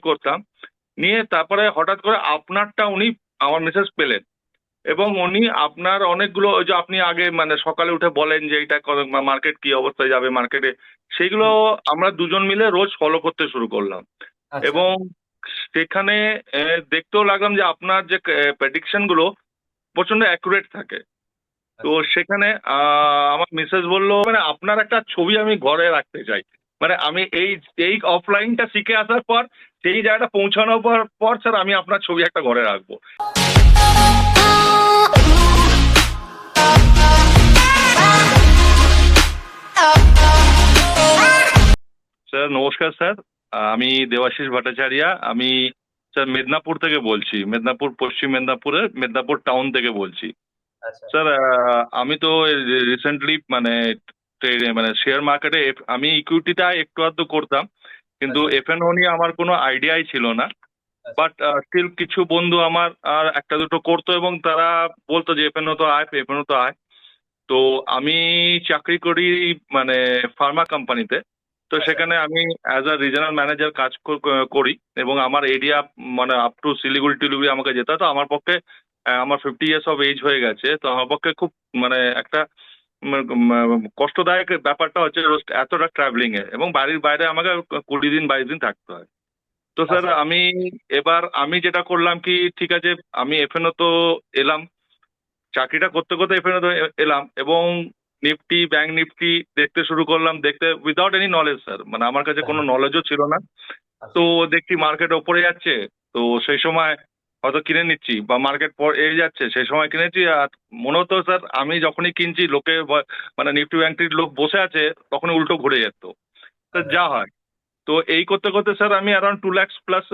করতাম। নিয়ে তারপরে হঠাৎ করে আপনারটা উনি আমার মেসেজ পেলেন এবং উনি আপনার অনেকগুলো ওই যে আপনি আগে মানে সকালে উঠে বলেন যে এটা মার্কেট কি অবস্থায় যাবে মার্কেটে সেইগুলো আমরা দুজন মিলে রোজ ফলো করতে শুরু করলাম। আচ্ছা, এবং সেখানে দেখতেও লাগলাম যে আপনার যে প্রেডিকশনগুলো প্রচণ্ড অ্যাকুরেট থাকে। তো সেখানে আহ, আমার মিসেস বলল মানে আপনার একটা ছবি আমি ঘরে রাখতে চাই। মানে আমি এই এই অফলাইনটা শিখে আসার পর সেই জায়গাটা পৌঁছানোর পর পর স্যার আমি আপনার ছবি একটা ঘরে রাখব। স্যার নমস্কার স্যার। আমি দেবাশিস ভট্টাচার্য। আমি স্যার মেদিনীপুর থেকে বলছি। মেদিনীপুর পশ্চিম মেদিনীপুরের মেদিনীপুর টাউন থেকে বলছি। আচ্ছা। স্যার আমি তো রিসেন্টলি মানে মানে শেয়ার মার্কেটে আমি ইকুইটিটা একটু আধটু করতাম। কিন্তু আচ্ছা। এফএনও নিয়ে আমার কোনো আইডিয়াই ছিল না। বাট স্টিল কিছু বন্ধু আমার আর একটা দুটো করতো এবং তারা বলতো যে এফএনও তো আয় এফএনও তো আয়। তো আমি চাকরি করি মানে ফার্মা কোম্পানিতে তো। আচ্ছা। সেখানে আমি অ্যাজ আ রিজনাল ম্যানেজার কাজ করি এবং আমার এরিয়া মানে আপ টু শিলিগুড়ি টিলিগুড়ি আমাকে যেতে হতো আমার পক্ষে আমার ফিফটি ইয়ার্স অফ এজ হয়ে গেছে। তো আমার পক্ষে খুব মানে একটা কষ্টদায়ক ব্যাপারটা হচ্ছে রোজ এতটা ট্রাভেলিং এ এবং বাড়ির বাইরে আমাকে কুড়ি দিন বাইশ দিন থাকতে হয়। তো স্যার আচ্ছা। আমি এবার আমি যেটা করলাম কি ঠিক আছে আমি এফএনও তো এলাম। চাকরিটা করতে করতে এফএনও তো এলাম এবং নিফটি ব্যাংক নিফটি দেখতে শুরু করলাম। দেখতে উইদাউট এনি নলেজ স্যার মানে আমার কাছে কোনো নলেজও ছিল না। তো দেখছি মার্কেট ওপরে যাচ্ছে। তো সেই সময় হয়তো কিনে নিচ্ছি বা মার্কেট পর এ যাচ্ছে সেই সময় কিনেছি আর মনে হতো স্যার আমি যখনই কিনছি লোকে মানে নিফটি ব্যাংকটির লোক বসে আছে তখন উল্টো ঘুরে যেত। তো যা হয়। তো এই করতে করতে স্যার আমি অ্যারাউন্ড টু ল্যাক্স প্লাস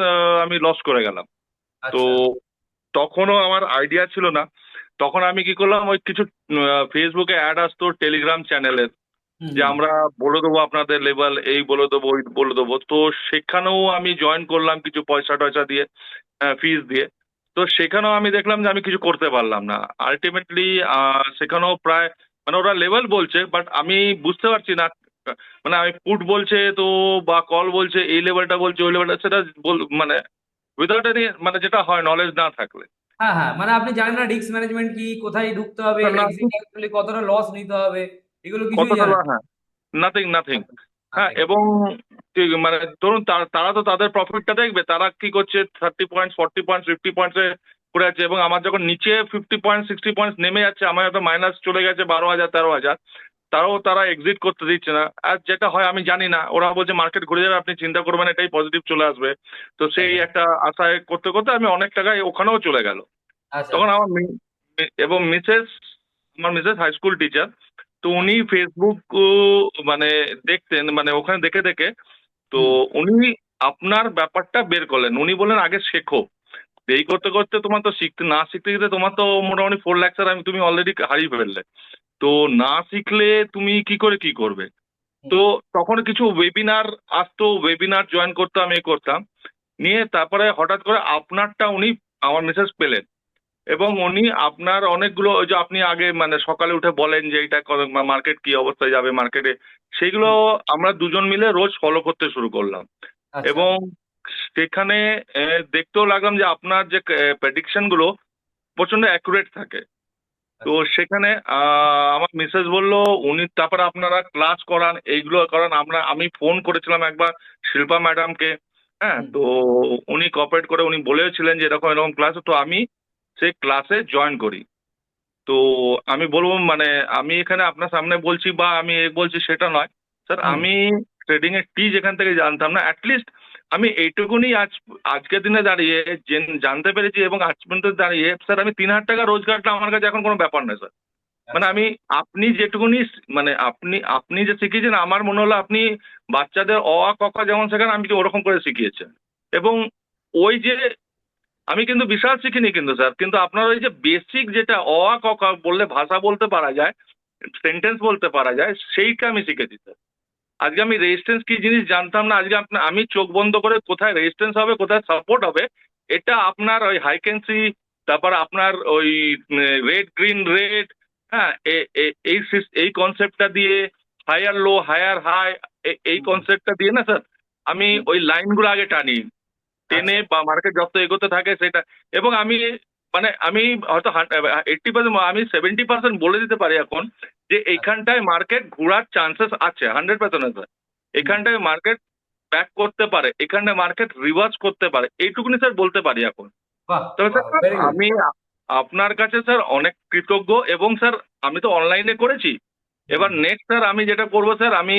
আমি লস করে গেলাম। তো তখনও আমার আইডিয়া ছিল না। তখন আমি কি করলাম ওই কিছু ফেসবুকে অ্যাড আসতো টেলিগ্রাম চ্যানেলের যে আমরা বলে দেবো আপনাদের লেভেল এই বলে দেবো ওই বলে দেবো। তো সেখানেও আমি জয়েন করলাম কিছু পয়সা টয়সা দিয়ে ফিস দিয়ে। তো সেখানেও আমি দেখলাম যে আমি কিছু করতে পারলাম না। আলটিমেটলি সেখানেও প্রায় মানে ওরা লেভেল বলছে বাট আমি বুঝতে পারছি না মানে আমি পুট বলছে তো বা কল বলছে এই লেভেলটা বলছে ওই লেভেলটা সেটা বল- মানে উইদাউট এনি মানে যেটা হয় নলেজ না থাকলে। হ্যাঁ হ্যাঁ মানে আপনি জানেন না রিস্ক ম্যানেজমেন্ট কি কোথায় ঢুকতে হবে কতটা লস নিতে হবে এগুলো কিছুই জানেন নাথিং নাথিং না। হ্যাঁ এবং ঠিক মানে ধরুন তারা তো তাদের প্রফিটটা দেখবে তারা কি করছে thirty point forty point fifty পয়েন্টসে করে যাচ্ছে এবং আমার যখন নিচে ফিফটি পয়েন্ট সিক্সটি পয়েন্টস নেমে যাচ্ছে আমার হয়তো মাইনাস চলে গেছে বারো হাজার তেরো হাজার তারাও তারা এক্সিট করতে দিচ্ছে না। আর যেটা হয় আমি জানি না ওরা বলছে মার্কেট ঘুরে যাবে আপনি চিন্তা করবেন এটাই পজিটিভ চলে আসবে। তো সেই হ্যাঁ। একটা আশায় করতে করতে আমি অনেক টাকায় ওখানেও চলে গেল। আচ্ছা। তখন আমার এবং মিসেস আমার মিসেস হাই স্কুল টিচার তো উনি ফেসবুক মানে দেখতেন মানে ওখানে দেখে দেখে তো উনি আপনার ব্যাপারটা বের করলেন। উনি বললেন আগে শেখো। এই করতে করতে তোমার তো শিখতে না শিখতে শিখতে তোমার তো মোটামুটি ফোর ল্যাক্সের আমি তুমি অলরেডি হারিয়ে ফেললে। তো না শিখলে তুমি কি করে কি করবে? তো তখন কিছু ওয়েবিনার আসতো ওয়েবিনার জয়েন করতাম এ করতাম। নিয়ে তারপরে হঠাৎ করে আপনারটা উনি আমার মেসেজ পেলেন। এবং উনি আপনার অনেকগুলো ওই যে আপনি আগে মানে সকালে উঠে বলেন যে এটা মার্কেট কি অবস্থায় যাবে মার্কেটে সেইগুলো আমরা দুজন মিলে রোজ ফলো করতে শুরু করলাম। আচ্ছা। এবং সেখানে দেখতেও লাগলাম যে আপনার যে প্রেডিকশনগুলো প্রচণ্ড অ্যাকুরেট থাকে। তো সেখানে আহ, আমার মিসেস বলল উনি তারপরে আপনারা ক্লাস করান এইগুলো করান আমরা আমি ফোন করেছিলাম একবার শিল্পা ম্যাডামকে হ্যাঁ তো উনি কপারেট করে উনি বলেছিলেন যে এরকম এরকম ক্লাস তো আমি সেই ক্লাসে জয়েন করি। তো আমি বলব মানে আমি এখানে আপনার সামনে বলছি বা আমি এ বলছি সেটা নয়। স্যার আমি ট্রেডিং এর টি যেখান থেকে জানতাম না অ্যাটলিস্ট আমি এইটুকুনি আজ আজকের দিনে দাঁড়িয়ে জানতে পেরেছি এবং আজ পর্যন্ত দাঁড়িয়ে স্যার আমি তিন হাজার টাকা রোজগারটা আমার কাছে এখন কোনো ব্যাপার নয় স্যার মানে আমি আপনি যেটুকুনি মানে আপনি আপনি যে শিখিয়েছেন আমার মনে হলো আপনি বাচ্চাদের অ আ ক যেমন শেখান আমি ওরকম করে শিখিয়েছেন এবং ওই যে আমি কিন্তু বিশাল শিখিনি কিন্তু স্যার কিন্তু আপনার ওই যে বেসিক যেটা অ আ ক খ বললে ভাষা বলতে পারা যায় সেন্টেন্স বলতে পারা যায় সেইটা আমি শিখেছি স্যার আজকে আমি রেজিস্ট্যান্স কি জিনিস জানতাম না আজকে আপনার আমি চোখ বন্ধ করে কোথায় রেজিস্ট্যান্স হবে কোথায় সাপোর্ট হবে এটা আপনার ওই হাইকেন্সি তারপর আপনার ওই রেড গ্রিন রেড হ্যাঁ এই এই কনসেপ্টটা দিয়ে হায়ার লো হায়ার হাই এই কনসেপ্টটা দিয়ে না স্যার আমি ওই লাইনগুলো আগে টানি। টেনে বা মার্কেট যত এগোতে থাকে সেটা এবং আমি মানে আমি হয়তো এইটটি পার্সেন্ট আমি সেভেন্টি পার্সেন্ট বলে দিতে পারি এখন যে এইখানটায় মার্কেট ঘোরার চান্সেস আছে হান্ড্রেড পার্সেন্ট আছে। এখানটায় মার্কেট ব্যাক করতে পারে এখানটায় মার্কেট রিভার্স করতে পারে এইটুকুনি স্যার বলতে পারি এখন। তবে স্যার আমি আপনার কাছে স্যার অনেক কৃতজ্ঞ এবং স্যার আমি তো অনলাইনে করেছি। এবার নেক্সট স্যার আমি যেটা করব স্যার আমি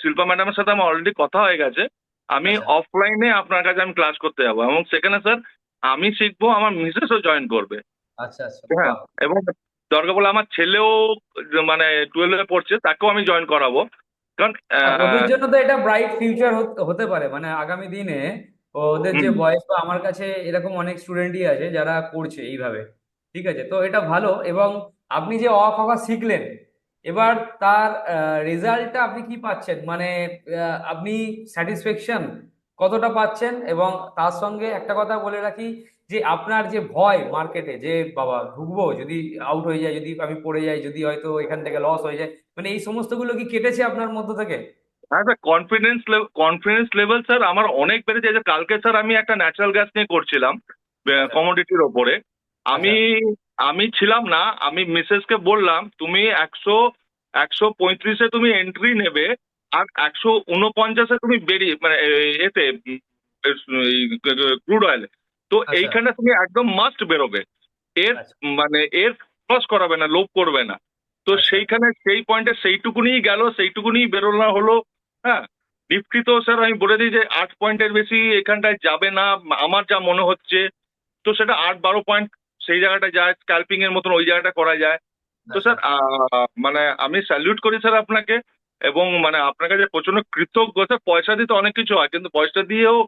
শিল্পা ম্যাডামের সাথে আমার অলরেডি কথা হয়ে গেছে। আমি আচ্ছা। অফলাইনে আপনার কাছে আমি ক্লাস করতে যাব এবং সেখানে স্যার আমি শিখব আমার মিসেসও জয়েন করবে। আচ্ছা আচ্ছা। হ্যাঁ এবং দরকার বলে আমার ছেলেও মানে টুয়েলভে পড়ছে তাকেও আমি জয়েন করাবো। কারণ ওদের জন্য তো এটা ব্রাইট ফিউচার হতে পারে। মানে আগামী দিনে ওদের যে বয়স বা আমার কাছে এরকম অনেক স্টুডেন্টই আছে যারা করছে এইভাবে। ঠিক আছে? তো এটা ভালো এবং আপনি যে অ শিখলেন এবার তার রেজাল্টটা আপনি কি পাচ্ছেন? মানে আপনি স্যাটিসফ্যাকশন কতটা পাচ্ছেন? এবং তার সঙ্গে একটা কথা বলে রাখি যে আপনার যে ভয় মার্কেটে যে বাবা ঢুকবো যদি আউট হয়ে যায় যদি আমি পড়ে যাই যদি হয়তো এখান থেকে লস হয়ে যায় মানে এই সমস্তগুলো কি কেটেছে আপনার মধ্য থেকে? হ্যাঁ sir confidence confidence level sir আমার অনেক বেড়েছে। যে কালকে স্যার আমি একটা ন্যাচারাল গ্যাস নিয়ে করছিলাম কমোডিটির ওপরে। আমি আমি ছিলাম না আমি মিসেসকে বললাম তুমি একশো একশো পঁয়ত্রিশে তুমি এন্ট্রি নেবে আর একশো উনপঞ্চাশে তুমি বেরিয়ে মানে এতে ক্রুড অয়েল তো আচ্ছা। এইখানে তুমি একদম মাস্ট বেরোবে এর আচ্ছা। মানে এর ক্রস করাবে না লোভ করবে না তো আচ্ছা। সেইখানে সেই পয়েন্টে সেইটুকুনি গেল সেইটুকুনি বেরোনো হলো হ্যাঁ নিফটি তো স্যার আমি বলে দিই যে আট পয়েন্টের বেশি এখানটায় যাবে না আমার যা মনে হচ্ছে তো সেটা আট বারো পয়েন্ট সেই জায়গাটা যায় স্ক্যাল্পিং এর মতন ওই জায়গাটা করা যায়। তো স্যার আহ, মানে আমি স্যালিউট করি স্যার আপনাকে এবং মানে আপনার কাছে প্রচণ্ড কৃতজ্ঞ। স্যার পয়সা দিতে অনেক কিছু হয় কিন্তু পয়সা দিয়েও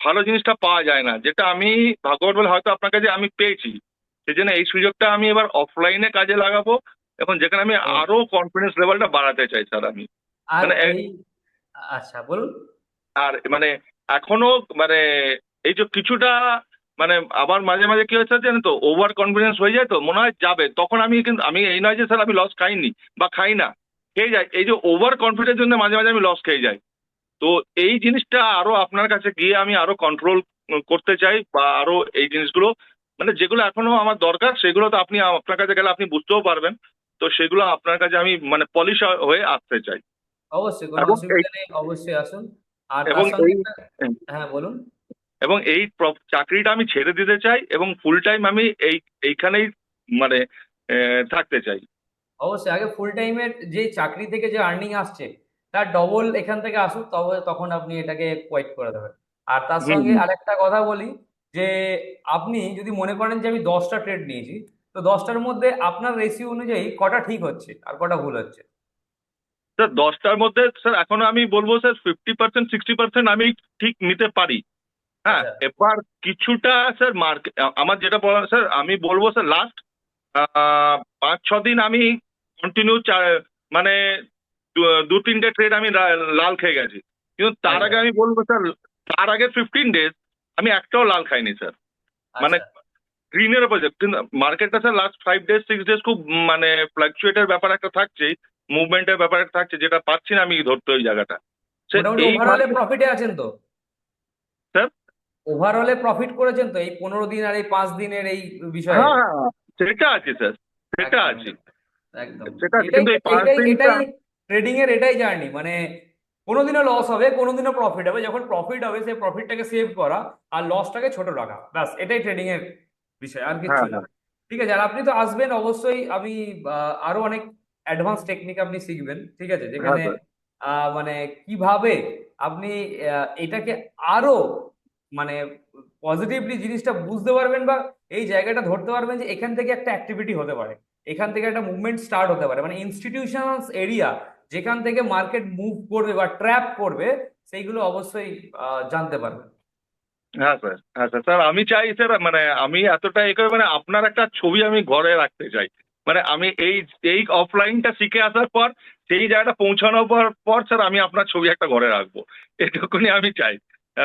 ভালো জিনিসটা পাওয়া যায় না। যেটা আমি ভাগ্যবান বলে হয়তো আপনার কাছে আমি পেয়েছি। সেই জন্য এই সুযোগটা আমি এবার অফলাইনে কাজে লাগাবো এখন যেখানে আমি আরও কনফিডেন্স লেভেলটা বাড়াতে চাই স্যার আমি। মানে আচ্ছা বলুন। আর মানে এখনও মানে এই যে কিছুটা মানে আবার মাঝে মাঝে কি হচ্ছে জানেন তো ওভার কনফিডেন্স হয়ে যায় তো মনে হয় যাবে। তখন আমি কিন্তু আমি এই নয় যে স্যার আমি লস খাইনি বা খাই না খেয়ে যাই। এই যে ওভার কনফিডেন্স জন্য মাঝে মাঝে আমি লস খেয়ে যাই। তো এই জিনিসটা আরও আপনার কাছে গিয়ে আমি আরও কন্ট্রোল করতে চাই বা আরও এই জিনিসগুলো মানে যেগুলো এখনও আমার দরকার সেগুলো তো আপনি আপনার কাছে গেলে আপনি বুঝতেও পারবেন। তো সেগুলো আপনার কাছে আমি মানে পলিশ হয়ে আসতে চাই। অবশ্যই কোনো অসুবিধা নেই অবশ্যই আসুন। আর এবং এই- হ্যাঁ বলুন। এবং এই চাকরিটা আমি ছেড়ে দিতে চাই এবং ফুল টাইম আমি এই এইখানেই মানে থাকতে চাই। অবশ্যই আগে ফুল টাইমের যে চাকরি থেকে যে আর্নিং আসছে তার ডবল এখান থেকে আসুক তবে তখন আপনি এটাকে কোয়াইট করে দেবেন। আর তার সঙ্গে। আরেকটা কথা বলি যে আপনি যদি মনে করেন যে আমি দশটা ট্রেড নিয়েছি তো দশটার মধ্যে আপনার রেশিও অনুযায়ী কটা ঠিক হচ্ছে আর কটা ভুল হচ্ছে? স্যার দশটার মধ্যে স্যার এখন আমি বলব sir fifty percent sixty percent আমি ঠিক নিতে পারি। হ্যাঁ আচ্ছা। এবার কিছুটা স্যার মার্কেট আমার যেটা বলা স্যার আমি বলব স্যার লাস্ট পাঁচ ছ দিন আমি কন্টিনিউ মানে দু- তিনটে ট্রেড আমি লাল খেয়ে গেছি কিন্তু তার আচ্ছা। আগে আমি বলব স্যার তার আগে ফিফটিন ডেজ আমি একটাও লাল খাইনি স্যার মানে আচ্ছা গ্রিনের উপর কিন্তু মার্কেটটা sir last five days six days খুব মানে ফ্লাকচুয়েটের ব্যাপার একটা থাকছেই মুভমেন্টের ব্যাপার একটা থাকছে যেটা পাচ্ছি না আমি ধরতে ওই জায়গাটা প্রফিটে আছেন তো স্যার? ওভারঅলে প্রফিট করেছেন তো? এই পনেরো দিন আর এই পাঁচ দিনের এই বিষয়ে? হ্যাঁ হ্যাঁ, সেটা আছে স্যার সেটা আছে। একদম। এটাই কিন্তু এই পাঁচ এটাই দিনটা এটাই ট্রেডিং এর এটাই জার্নি মানে কোনোদিনও লস হবে কোনোদিনও প্রফিট হবে। যখন প্রফিট হবে সেই প্রফিটটাকে সেভ করা আর লসটাকে ছোট রাখা। ব্যাস এটাই ট্রেডিং এর বিষয় আর কিছু হ্যাঁ, না। ঠিক আছে আর আপনি তো আসবেন অবশ্যই আমি আরও অনেক অ্যাডভান্স টেকনিক আপনি শিখবেন। ঠিক আছে যেখানে আহ, মানে কীভাবে আপনি এটাকে আরও মানে পজিটিভলি জিনিসটা বুঝতে পারবেন বা এই জায়গাটা ধরতে পারবেন যে এখান থেকে একটা অ্যাক্টিভিটি হতে পারে। এখান থেকে একটা মুভমেন্ট স্টার্ট হতে পারে। মানে ইনস্টিটিউশনাল এরিয়া যেখান থেকে মার্কেট মুভ করবে বা ট্র্যাপ করবে, সেইগুলো অবশ্যই জানতে পারবেন। হ্যাঁ স্যার। হ্যাঁ স্যার। স্যার, আমি চাই, স্যার মানে আমি এতটা এ করে মানে আপনার একটা ছবি আমি ঘরে রাখতে চাই। মানে আমি এই এই অফলাইনটা শিখে আসার পর, সেই জায়গাটা পৌঁছানোর পর পর, স্যার, আমি আপনার ছবি একটা ঘরে রাখব। এটুকুনি আমি চাই।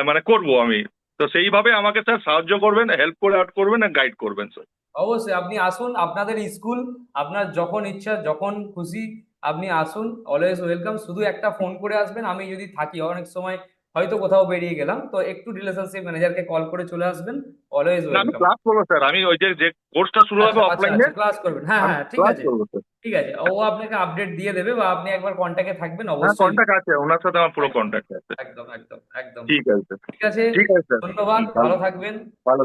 মানে করব আমি। তো সেইভাবে আমাকে স্যার সাহায্য করবেন হেল্প করে আউট করবেন গাইড করবেন স্যার অবশ্যই, আপনি আসুন, আপনাদের স্কুল, আপনার যখন ইচ্ছা, যখন খুশি, আপনি আসুন অলওয়েজ ওয়েলকাম শুধু একটা ফোন করে আসবেন, আমি যদি থাকি, অনেক সময় হয়তো কোথাও বেরিয়ে গেলাম। তো একটু রিলেশনশিপ ম্যানেজারকে কল করে চলে আসবেন। অলওয়েজ আমি ক্লাস করব স্যার আমি ওই যে যে কোর্সটা শুরু হবে আচ্ছা আচ্ছা অফলাইনে আচ্ছা ক্লাস করবেন। হ্যাঁ হ্যাঁ ঠিক আছে। ঠিক আছে। ও আপনাকে আপডেট দিয়ে দেবে বা আপনি একবার কন্ট্যাক্টে থাকবেন হ্যাঁ অবশ্যই। কন্ট্যাক্ট আছে ওনার সাথে আমার পুরো কন্টাক্ট কন্ট্যাক্ট আছে। একদম একদম একদম। ঠিক আছে ঠিক আছে। ঠিক আছে ধন্যবাদ ভালো ভালো থাকবেন। ভালো